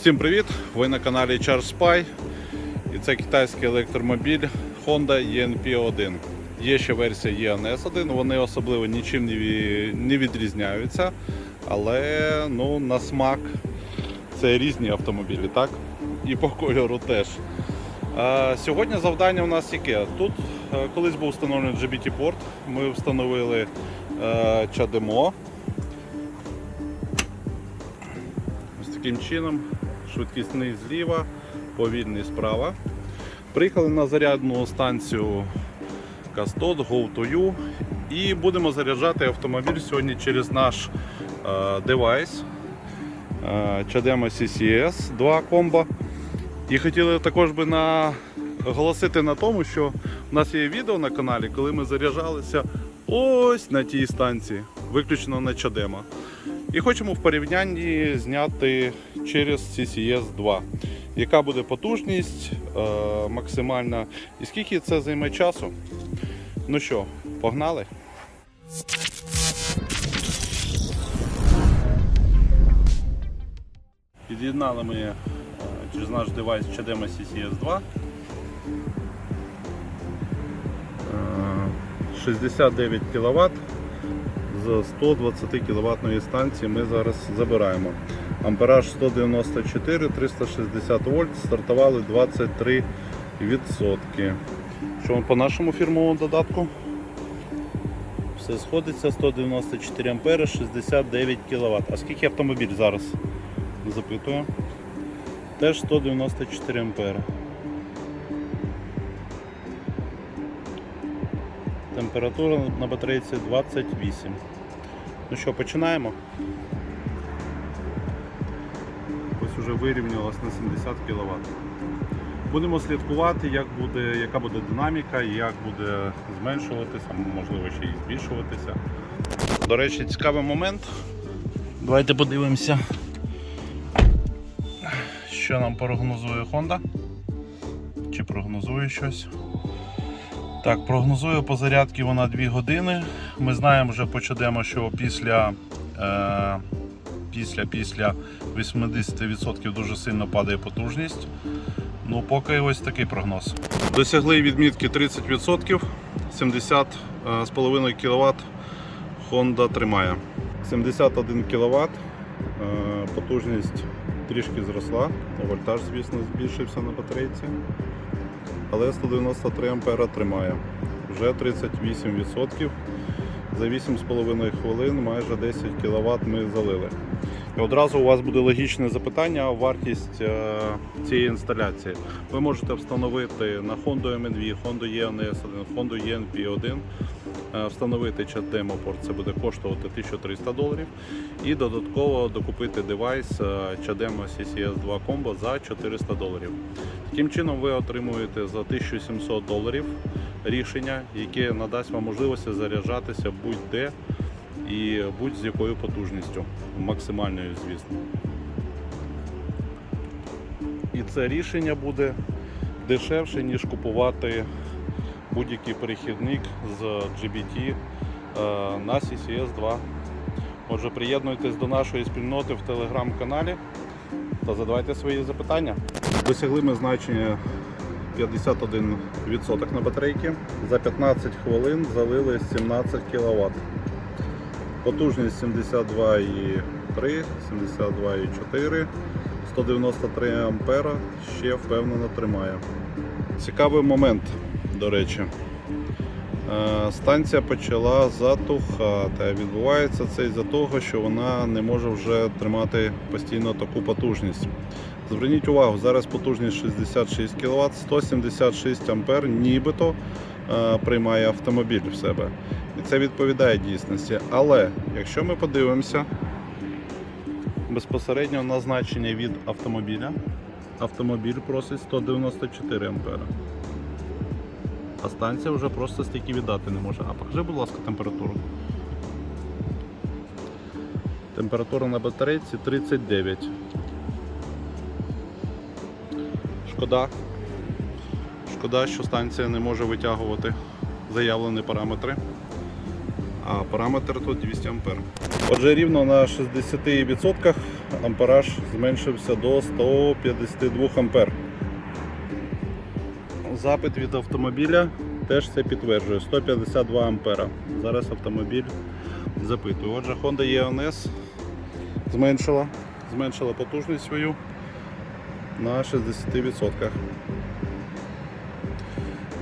Всім привіт! Ви на каналі Charge Spy і це китайський електромобіль Honda ENP1. Є ще версія ENS1, вони особливо нічим не відрізняються, але ну, на смак це різні автомобілі, так? І по кольору теж. А, сьогодні завдання у нас яке? Тут е, колись був встановлений GBT-порт, ми встановили е, чадемо. Таким чином, швидкісний зліва, повільний справа. Приїхали на зарядну станцію Кастод Go to You і будемо заряджати автомобіль сьогодні через наш е, девайс е, CCS 2 комбо. І хотіли також би наголосити на тому, що у нас є відео на каналі, коли ми заряджалися ось на тій станції, виключно на Чадема. І хочемо в порівнянні зняти через CCS 2. Яка буде потужність е, максимальна і скільки це займе часу? Ну що, погнали? Під'єднали ми е, через наш девайс Chadema CCS 2. Е, 69 кВт з 120 кВт станції ми зараз забираємо. Ампераж 194, 360 вольт, стартували 23 відсотки. Що по нашому фірмовому додатку? Все сходиться 194 ампери, 69 кВт. А скільки автомобіль зараз? Запитую. Теж 194 ампери. Температура на батарейці 28. Ну що, починаємо. Ось уже вирівнялось на 70 кВт. Будемо слідкувати, як буде, яка буде динаміка, як буде зменшуватися, можливо ще і збільшуватися. До речі, цікавий момент. Давайте подивимося, що нам прогнозує Honda. Чи прогнозує щось. Так, прогнозую по зарядці вона 2 години. Ми знаємо вже почнемо, що після, е, після, після 80% дуже сильно падає потужність. Ну, поки ось такий прогноз. Досягли відмітки 30%, 70,5 кВт Honda тримає. 71 кВт, потужність трішки зросла, вольтаж, звісно, збільшився на батарейці але 193 ампера тримає. Вже 38%. За 8,5 хвилин майже 10 кВт ми залили. І одразу у вас буде логічне запитання, вартість е, цієї інсталяції. Ви можете встановити на Honda MNV, Honda ENS1, Honda ENP1, е, встановити чат порт, це буде коштувати 1300 доларів. І додатково докупити девайс е, Chadema CCS 2 Combo за 400 доларів. Таким чином ви отримуєте за 1700 доларів рішення, яке надасть вам можливості заряджатися будь-де і будь-з якою потужністю, максимальною, звісно. І це рішення буде дешевше, ніж купувати будь-який перехідник з GBT е, на CCS 2. Отже, приєднуйтесь до нашої спільноти в телеграм-каналі та задавайте свої запитання. Досягли ми значення 51% на батарейки. За 15 хвилин залили 17 кВт. Потужність 72,3, 72,4, 193 ампера ще впевнено тримає. Цікавий момент, до речі. Е, Станція почала затухати. А Відбувається це із-за того, що вона не може вже тримати постійно таку потужність. Зверніть увагу, зараз потужність 66 кВт, 176 ампер нібито е, приймає автомобіль в себе. І це відповідає дійсності. Але якщо ми подивимося безпосередньо на значення від автомобіля, автомобіль просить 194 ампера. А станція вже просто стільки віддати не може. А покажи, будь ласка, температуру. Температура на батарейці 39. Шкода. Шкода, що станція не може витягувати заявлені параметри. А параметр тут 200 А. Отже, рівно на 60% ампераж зменшився до 152 ампер. Запит від автомобіля теж це підтверджує 152 ампера. Зараз автомобіль запитує. Отже, Honda EOS зменшила, зменшила потужність свою на 60%.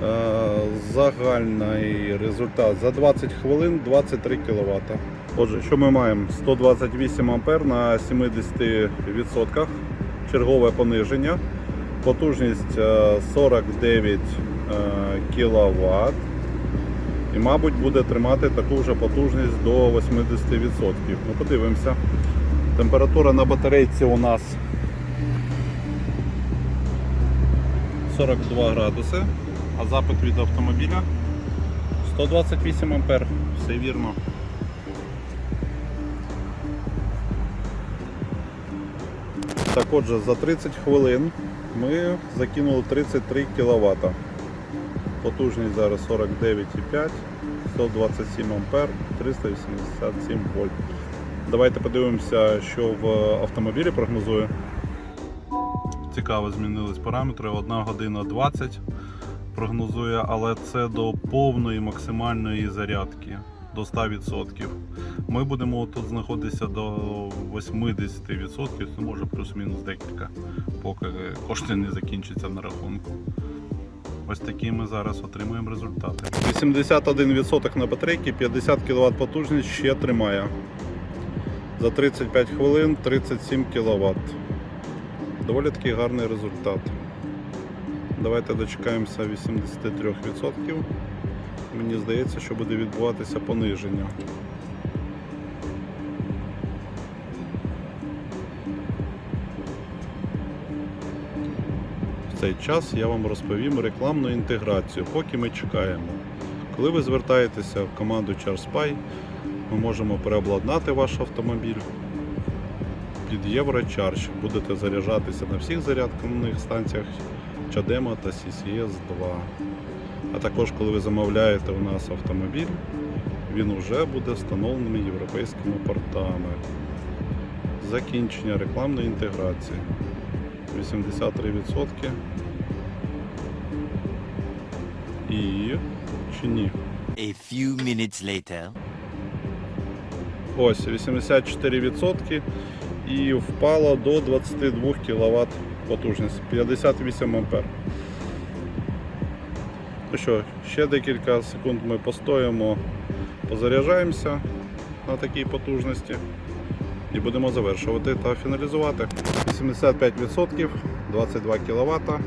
Е, Загальний результат за 20 хвилин 23 кВт. Отже, що ми маємо? 128 А на 70%. Чергове пониження. Потужність е, 49 кВт. І, мабуть, буде тримати таку вже потужність до 80%. Ну, подивимося. Температура на батарейці у нас 42 градуси, а запит від автомобіля 128 ампер. Все вірно. Так отже, за 30 хвилин ми закинули 33 кВт. Потужність зараз 49,5, 127 ампер, 387 вольт. Давайте подивимося, що в автомобілі прогнозує. Цікаво, змінились параметри. 1 година 20 прогнозує, але це до повної максимальної зарядки до 100%. Ми будемо тут знаходитися до 80%, це може плюс-мінус декілька, поки кошти не закінчаться на рахунку. Ось такі ми зараз отримуємо результати. 81% на батарейці, 50 кВт потужність ще тримає. За 35 хвилин 37 кВт. Доволі такий гарний результат. Давайте дочекаємося 83%. Мені здається, що буде відбуватися пониження. В цей час я вам розповім рекламну інтеграцію, поки ми чекаємо. Коли ви звертаєтеся в команду CharSpy, ми можемо переобладнати ваш автомобіль під Єврочарж. Будете заряджатися на всіх зарядних станціях Чадема та CCS 2. А також, коли ви замовляєте у нас автомобіль, він вже буде встановлений європейськими портами. Закінчення рекламної інтеграції. 83%. І чи ні? A few minutes later. Ось 84% і впало до 22 кВт потужність, 58 ампер. Ну що, ще декілька секунд ми постоїмо, позаряджаємося на такій потужності і будемо завершувати та фіналізувати. 85%, 22 кВт.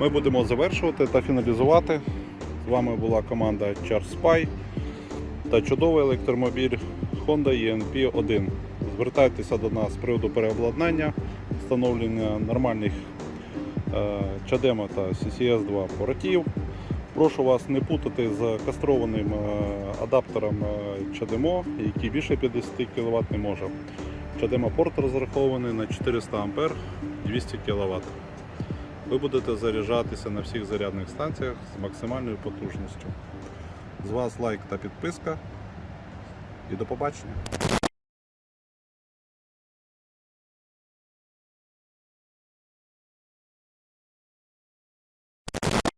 Ми будемо завершувати та фіналізувати. З вами була команда CharSpy та чудовий електромобіль Honda ENP 1. Звертайтеся до нас з приводу переобладнання, встановлення нормальних Чадема та CCS 2 портів. Прошу вас не путати з кастрованим е, адаптером е, Чадемо, який більше 50 кВт не може. Чадема порт розрахований на 400 А 200 кВт. Ви будете заряджатися на всіх зарядних станціях з максимальною потужністю. З вас лайк та підписка. І до побачення.